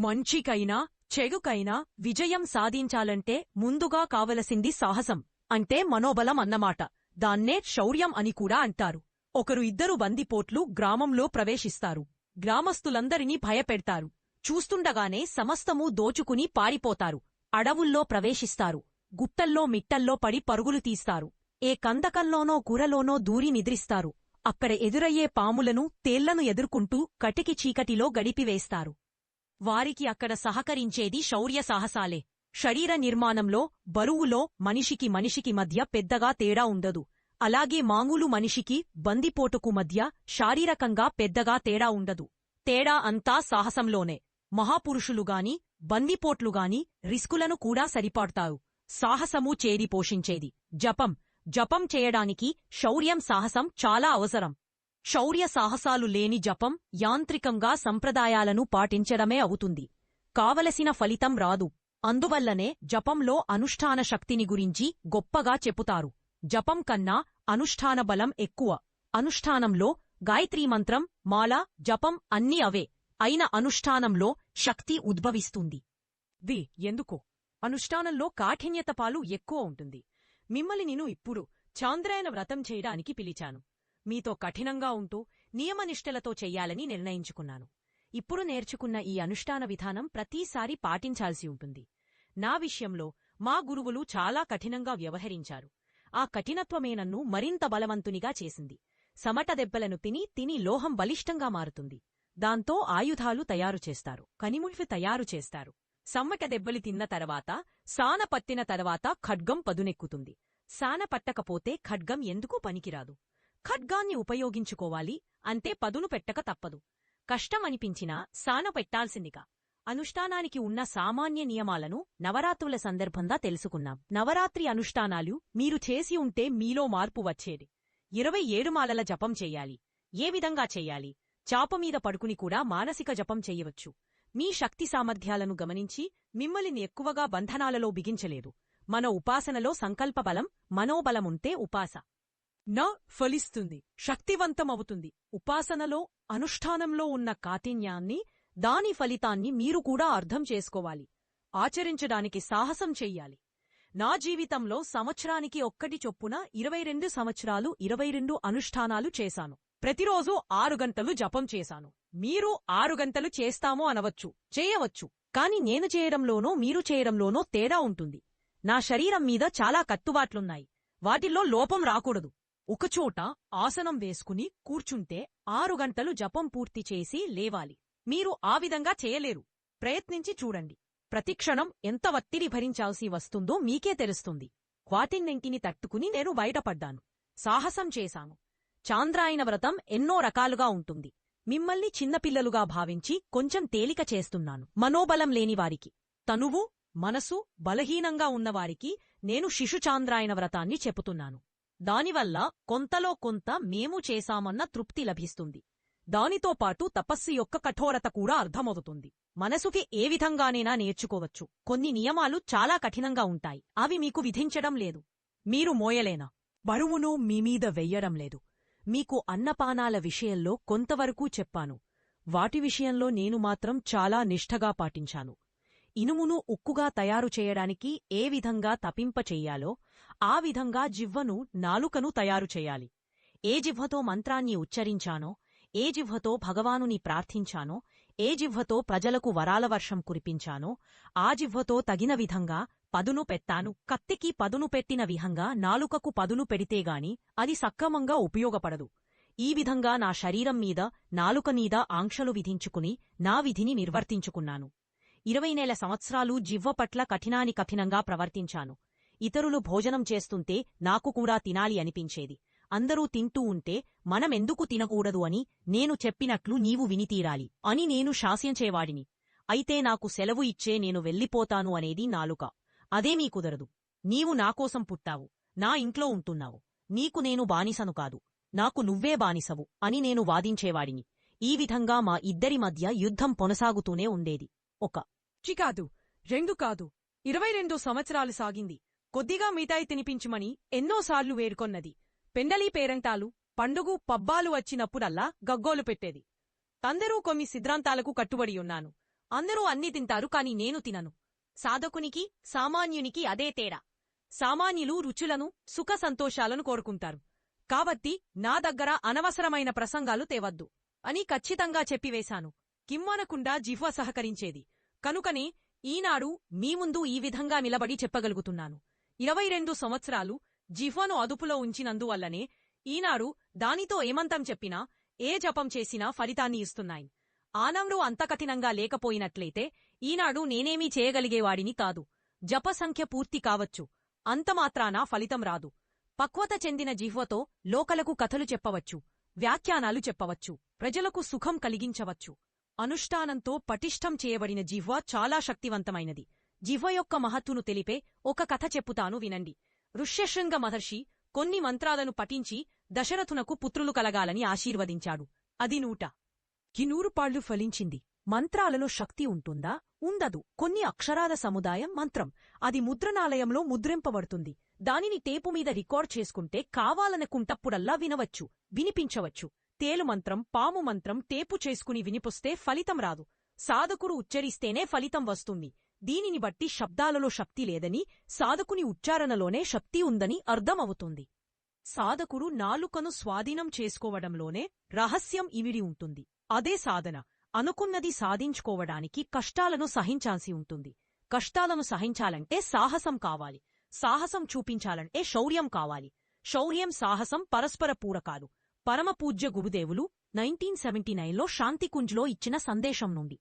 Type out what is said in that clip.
మంచికైనా చెడుకైనా విజయం సాధించాలంటే ముందుగా కావలసింది సాహసం అంటే మనోబలం అన్నమాట. దాన్నే శౌర్యం అని కూడా అంటారు. ఒకరు ఇద్దరు బందిపోట్లు గ్రామంలో ప్రవేశిస్తారు. గ్రామస్తులందరినీ భయపెడతారు. చూస్తుండగానే సమస్తమూ దోచుకుని పారిపోతారు. అడవుల్లో ప్రవేశిస్తారు. గుట్టల్లో మిట్టల్లో పడి పరుగులు తీస్తారు. ఏ కందకంలోనో గురలోనో దూరి నిద్రిస్తారు. అక్కడ ఎదురయ్యే పాములను తేళ్ళను ఎదుర్కొంటూ కటికి చీకటిలో గడిపివేస్తారు. వారికి అక్కడ సహకరించేది శౌర్య సాహసాలే. శరీర నిర్మాణంలో బరువులో మనిషికి మనిషికి మధ్య పెద్దగా తేడా ఉండదు. అలాగే మామూలు మనిషికి బందిపోటుకు మధ్య శారీరకంగా పెద్దగా తేడా ఉండదు. తేడా అంతా సాహసంలోనే. మహాపురుషులుగాని బందిపోట్లుగాని రిస్కులను కూడా సరిపడతారు. సాహసము చేరి పోషించేది. జపం. జపం చేయడానికి శౌర్యం సాహసం చాలా అవసరం. శౌర్య సాహసాలు లేని జపం యాంత్రికంగా సంప్రదాయాలను పాటించడమే అవుతుంది. కావలసిన ఫలితం రాదు. అందువల్లనే జపంలో అనుష్ఠాన శక్తిని గురించి గొప్పగా చెపుతారు. జపం కన్నా అనుష్ఠాన బలం ఎక్కువ. అనుష్ఠానంలో గాయత్రీ మంత్రం మాల జపం అన్నీ అవే. అయిన అనుష్ఠానంలో శక్తి ఉద్భవిస్తుంది. ది ఎందుకో? అనుష్ఠానంలో కాఠిన్యత పాలు ఎక్కువ ఉంటుంది. మిమ్మల్ని నేను ఇప్పుడు చాంద్రాయన వ్రతం చేయడానికి పిలిచాను. మీతో కఠినంగా ఉంటూ నియమనిష్టలతో చెయ్యాలని నిర్ణయించుకున్నాను. ఇప్పుడు నేర్చుకున్న ఈ అనుష్ఠాన విధానం ప్రతిసారి పాటించాల్సి ఉంటుంది. నా విషయంలో మా గురువులు చాలా కఠినంగా వ్యవహరించారు. ఆ కఠినత్వమే నన్ను మరింత బలవంతునిగా చేసింది. సమట దెబ్బలను తిని తిని లోహం బలిష్టంగా మారుతుంది. దాంతో ఆయుధాలు తయారు చేస్తారు. కనిముల్ఫి తయారు చేస్తారు. సమ్మట దెబ్బలు తిన్న తర్వాత సాన పట్టిన తర్వాత ఖడ్గం పదునెక్కుతుంది. సాన పట్టకపోతే ఖడ్గం ఎందుకు పనికిరాదు? ఖడ్గాన్ని ఉపయోగించుకోవాలి అంతే పదును పెట్టక తప్పదు. కష్టమనిపించినా సాన పెట్టాల్సిందిగా అనుష్ఠానానికి ఉన్న సామాన్య నియమాలను నవరాత్రుల సందర్భంగా తెలుసుకున్నాం. నవరాత్రి అనుష్ఠానాలు మీరు చేసి ఉంటే మీలో మార్పు వచ్చేది. ఇరవై ఏడు మాలల జపం చెయ్యాలి ఏ విధంగా చెయ్యాలి చాపమీద పడుకుని కూడా మానసిక జపం చెయ్యవచ్చు మీ శక్తి సామర్థ్యాలను గమనించి మిమ్మల్ని ఎక్కువగా బంధనాలలో బిగించలేదు. మన ఉపాసనలో సంకల్పబలం మనోబలముంటే ఉపాస. న ఫలిస్తుంది శక్తివంతమవుతుంది. ఉపాసనలో అనుష్ఠానంలో ఉన్న కాఠిన్యాన్ని దాని ఫలితాన్ని మీరు కూడా అర్థం చేసుకోవాలి. ఆచరించడానికి సాహసం చెయ్యాలి. నా జీవితంలో సంవత్సరానికి ఒక్కటి చొప్పున ఇరవై రెండు సంవత్సరాలు ఇరవై రెండు అనుష్ఠానాలు చేశాను. ప్రతిరోజూ ఆరు గంటలు జపం చేశాను. మీరు ఆరు గంటలు చేస్తామో అనవచ్చు చేయవచ్చు. కాని నేను చేయడంలోనో మీరు చేయడంలోనో తేడా ఉంటుంది. నా శరీరం మీద చాలా కట్టుబాట్లున్నాయి. వాటిల్లో లోపం రాకూడదు. ఒకచోట ఆసనం వేసుకుని కూర్చుంటే ఆరు గంటలు జపం పూర్తి చేసి లేవాలి. మీరు ఆ విధంగా చేయలేరు. ప్రయత్నించి చూడండి. ప్రతిక్షణం ఎంత ఒత్తిడి భరించాల్సి వస్తుందో మీకే తెలుస్తుంది. వాటిన్నెంటిని తట్టుకుని నేను బయటపడ్డాను. సాహసం చేశాను. చాంద్రాయన వ్రతం ఎన్నో రకాలుగా ఉంటుంది. మిమ్మల్ని చిన్నపిల్లలుగా భావించి కొంచెం తేలిక చేస్తున్నాను. మనోబలం లేనివారికి తనువు మనసు బలహీనంగా ఉన్నవారికి నేను శిశుచాంద్రాయన వ్రతాన్ని చెపుతున్నాను. దానివల్ల కొంతలో కొంత మేము చేశామన్న తృప్తి లభిస్తుంది. దానితో పాటు తపస్సు యొక్క కఠోరత కూడా అర్థమవుతుంది. మనసుకి ఏ విధంగానైనా నేర్చుకోవచ్చు. కొన్ని నియమాలు చాలా కఠినంగా ఉంటాయి. అవి మీకు విధించడం లేదు. మీరు మోయలేనా? బరువును మీమీద వెయ్యడం లేదు. మీకు అన్నపానాల విషయంలో కొంతవరకు చెప్పాను. వాటి విషయంలో నేను మాత్రం చాలా నిష్ఠగా పాటించాను. ఇనుమును ఉక్కుగా తయారు చేయడానికి ఏ విధంగా తపింపచెయ్యాలో ఆ విధంగా జివ్వను నాలుకను తయారు చేయాలి. ఏ జివ్వతో మంత్రాన్ని ఉచ్చరించానో ఏ జివ్వతో భగవానుని ప్రార్థించానో ఏ జివ్వతో ప్రజలకు వరాల వర్షం కురిపించానో ఆ జివ్వతో తగిన విధంగా పదును పెట్టాను. కత్తికి పదును పెట్టిన విధంగా నాలుకకు పదును పెడితేగాని అది సక్రమంగా ఉపయోగపడదు. ఈ విధంగా నా శరీరం మీద నాలుక మీద ఆంక్షలు విధించుకుని నా విధిని నిర్వర్తించుకున్నాను. ఇరవై నెల సంవత్సరాలు జివ్వ పట్ల కఠినాని కఠినంగా ప్రవర్తించాను. ఇతరులు భోజనం చేస్తుంటే నాకు కూడా తినాలి అనిపించేది. అందరూ తింటూ ఉంటే మనమెందుకు తినకూడదు అని నేను చెప్పినట్లు నీవు వినితీరాలి అని నేను శాసించేవాడిని. అయితే నాకు సెలవు ఇచ్చే నేను వెళ్ళిపోతాను అనేది నాలుక. అదేమీ కుదరదు. నీవు నాకోసం పుట్టావు. నా ఇంట్లో ఉంటున్నావు. నీకు నేను బానిసను కాదు. నాకు నువ్వే బానిసవు అని నేను వాదించేవాడిని. ఈ విధంగా మా ఇద్దరి మధ్య యుద్ధం కొనసాగుతూనే ఉండేది. ఒక చికాదు రెండు కాదు. ఇరవై రెండు సంవత్సరాలు సాగింది. కొద్దిగా మిఠాయి తినిపించుమని ఎన్నోసార్లు వేడుకొన్నది. పెండలీ పేరంటాలు పండుగు పబ్బాలు వచ్చినప్పుడల్లా గగ్గోలు పెట్టేది. తందరూ కొన్ని సిద్ధాంతాలకు కట్టుబడి ఉన్నాను. అందరూ అన్ని తింటారు కాని నేను తినను. సాధకునికి సామాన్యునికి అదే తేడా. సామాన్యులు రుచులను సుఖ సంతోషాలను కోరుకుంటారు. కాబట్టి నా దగ్గర అనవసరమైన ప్రసంగాలు తేవద్దు అని ఖచ్చితంగా చెప్పివేశాను. కిమ్మనకుండా జిహ్వ సహకరించేది. కనుకనే ఈనాడు మీ ముందు ఈ విధంగా నిలబడి చెప్పగలుగుతున్నాను. ఇరవై రెండు సంవత్సరాలు జిహ్వను అదుపులో ఉంచినందువల్లనే ఈనాడు దానితో ఏమంతం చెప్పినా ఏ జపం చేసినా ఫలితాన్ని ఇస్తున్నాయి. ఆనంలో అంత కఠినంగా లేకపోయినట్లయితే ఈనాడు నేనేమీ చేయగలిగేవాడిని కాదు. జప సంఖ్య పూర్తి కావచ్చు. అంతమాత్రాన ఫలితం రాదు. పక్వత చెందిన జిహ్వతో లోకలకు కథలు చెప్పవచ్చు వ్యాఖ్యానాలు చెప్పవచ్చు ప్రజలకు సుఖం కలిగించవచ్చు. అనుష్ఠానంతో పటిష్టం చేయబడిన జిహ్వ చాలా శక్తివంతమైనది. జిహ్వ యొక్క మహత్తును తెలిపే ఒక కథ చెప్పుతాను వినండి. ఋష్యశృంగ మహర్షి కొన్ని మంత్రాలను పఠించి దశరథునకు పుత్రులు కలగాలని ఆశీర్వదించాడు. అది నూట కినూరు పాళ్ళు ఫలించింది. మంత్రాలలో శక్తి ఉంటుందా? ఉండదు. కొన్ని అక్షరాల సముదాయం మంత్రం. అది ముద్రణాలయంలో ముద్రింపబడుతుంది. దానిని టేపు మీద రికార్డ్ చేసుకుంటే కావాలనుకుంటప్పుడల్లా వినవచ్చు వినిపించవచ్చు. తేలు మంత్రం పాము మంత్రం టేపు చేసుకుని వినిపిస్తే ఫలితం రాదు. సాధకుడు ఉచ్చరిస్తేనే ఫలితం వస్తుంది. దీనిని బట్టి శబ్దాలలో శక్తి లేదని సాధకుని ఉచ్చారణలోనే శక్తి ఉందని అర్థమవుతుంది. సాధకుడు నాలుకను స్వాధీనం చేసుకోవడంలోనే రహస్యం ఇమిడి ఉంటుంది. అదే సాధన అనుకున్నది సాధించుకోవడానికి కష్టాలను సహించాల్సి ఉంటుంది. కష్టాలను సహించాలంటే సాహసం కావాలి. సాహసం చూపించాలంటే శౌర్యం కావాలి. శౌర్యం సాహసం పరస్పర పూరకాలు. పరమపూజ్య గురుదేవులు నైన్టీన్ సెవెంటీ నైన్లో శాంతికుంజ్లో ఇచ్చిన సందేశం నుండి.